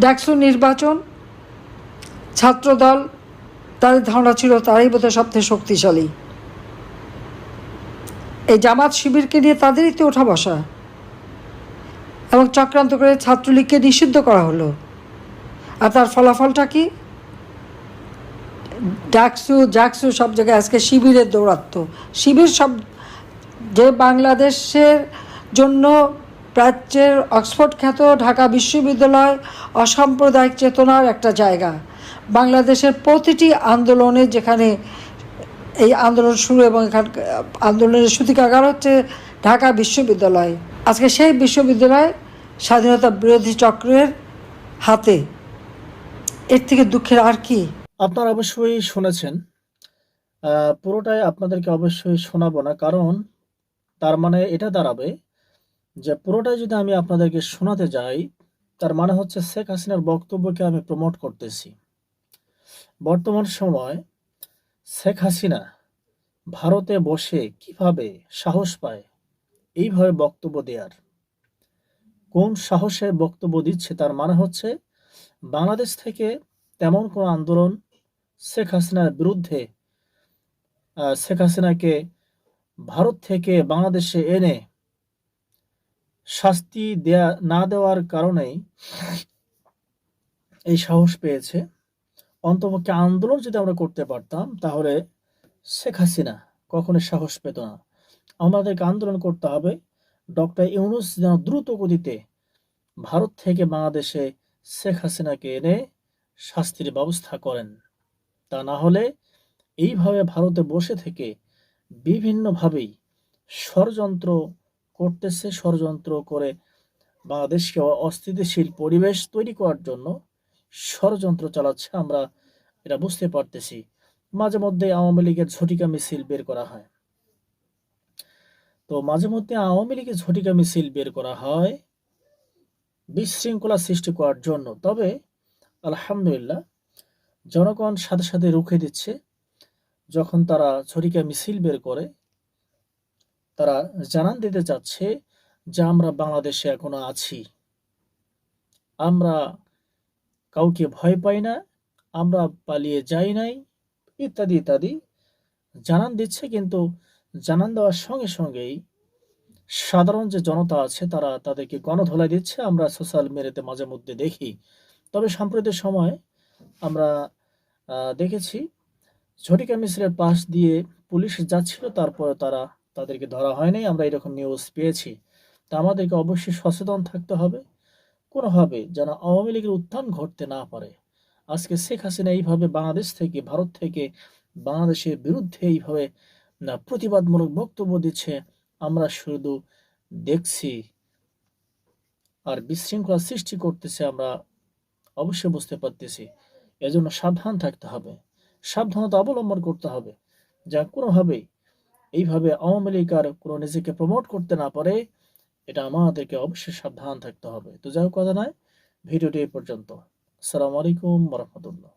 ডাকসু নির্বাচন? ছাত্রদল, তাদের ধারণা ছিল তারাই বোধহয় সবথেকে শক্তিশালী। এই জামাত শিবিরকে নিয়ে তাদেরই তো ওঠা বসা। এবং চক্রান্ত করে ছাত্রলীগকে নিষিদ্ধ করা হলো। আর তার ফলাফলটা কি? ডাকসু, জাকসু সব জায়গায় আজকে শিবিরের দৌরাত্ম শিবির সব যে বাংলাদেশের জন্য প্রাচ্যের অক্সফোর্ড খ্যাত ঢাকা বিশ্ববিদ্যালয় অসাম্প্রদায়িক চেতনার একটা জায়গা। বাংলাদেশের প্রতিটি আন্দোলনে যেখানে এই আন্দোলন শুরু এবং এখান আন্দোলনের সূতিকাগার হচ্ছে ঢাকা বিশ্ববিদ্যালয়। আজকে সেই বিশ্ববিদ্যালয় স্বাধীনতা বিরোধী চক্রের হাতে। এর থেকে দুঃখের আর কি? আপনারা অবশ্যই শুনেছেন। পুরোটাই আপনাদেরকে অবশ্যই শোনাবো না, কারণ তার মানে এটা দাঁড়াবে যে পুরোটাই যদি আমি আপনাদেরকে শোনাতে যাই, তার মানে হচ্ছে শেখ হাসিনার বক্তব্যকে আমি প্রমোট করতেছি। বর্তমান সময় শেখ হাসিনা ভারতে বসে কীভাবে সাহস পায়, এইভাবে বক্তব্য দেওয়ার কোন সাহসে বক্তব্য দিচ্ছে, তার মানে হচ্ছে বাংলাদেশ থেকে তেমন কোনো আন্দোলন শেখ হাসিনার বিরুদ্ধে শেখ হাসিনাকে ভারত থেকে বাংলাদেশে এনে শাস্তি দেয়া, না দেওয়ার কারণেই এই সাহস পেয়েছে। অন্তপক্ষে আন্দোলন যদি আমরা করতে পারতাম, তাহলে শেখ হাসিনা কখনো সাহস পেত না। আমাদেরকে আন্দোলন করতে হবে। ডক্টর ইউনুস যেন দ্রুত গতিতে ভারত থেকে বাংলাদেশে শেখ হাসিনাকে এনে শাস্তির ব্যবস্থা করেন। তা না হলে এইভাবে ভারতে বসে থেকে বিভিন্নভাবেই ষড়যন্ত্র করতেছে ষড়যন্ত্র করে বাংলাদেশকে অস্থিতিশীল পরিবেশ তৈরি করার জন্য ষড়যন্ত্র চালাচ্ছে আমরা, এটা বুঝতে পারতেছি। মাঝে মধ্যে আওয়ামী লীগের ঝটিকা মিছিল বের করা হয়। তো মাঝে মধ্যে আওয়ামী লীগের ঝটিকা মিছিল বের করা হয়, বিশৃঙ্খলা সৃষ্টি করার জন্য। তবে আলহামদুলিল্লাহ, জনগণ সাথে সাথে রুখে দিচ্ছে। যখন তারা ছড়িকা মিছিল বের করে তারা জানান দিতে চাচ্ছে যে আমরা বাংলাদেশে এখনও আছি। আমরা কাউকে ভয় পাই না, আমরা পালিয়ে যাই নাই, ইত্যাদি ইত্যাদি। জানান দিচ্ছে কিন্তু জানান দেওয়ার সঙ্গে সঙ্গেই সাধারণ যে জনতা আছে তারা তাদেরকে গণধোলাই দিচ্ছে। আমরা সোশ্যাল মিডিয়াতে মাঝে মধ্যে দেখি। তবে সাম্প্রতিক সময় আমরা দেখেছি ঝটিকা মিছিলের পাশ দিয়ে পুলিশ যাচ্ছিল, তারপরে তারা তাদেরকে ধরা হয়নি, আমরা এরকম নিউজ পেয়েছি। তা আমাদেরকে অবশ্যই সচেতন থাকতে হবে। কোনোভাবে যেন আওয়ামী লীগের উত্থান ঘটতে না পারে। আজকে শেখ হাসিনা এইভাবে বাংলাদেশ থেকে, ভারত থেকে, বাংলাদেশের বিরুদ্ধে এইভাবে প্রতিবাদমূলক বক্তব্য দিচ্ছে, আমরা শুধু দেখছি। আর বিশৃঙ্খলা সৃষ্টি করতেছে আমরা অবশ্যই বুঝতে পারতেছি। এজন্য সাবধান থাকতে হবে। সাবধানতা অবলম্বন করতে হবে। যা কোনোভাবেই এইভাবে আওয়ামী লীগ আর কোনো নিজেকে প্রমোট করতে না পারে, এটা আমাদেরকে অবশ্যই সাবধান থাকতে হবে। তো যাই কথা নয়, ভিডিওটি এই পর্যন্ত। আসসালামু আলাইকুম রহমতুল্লাহ।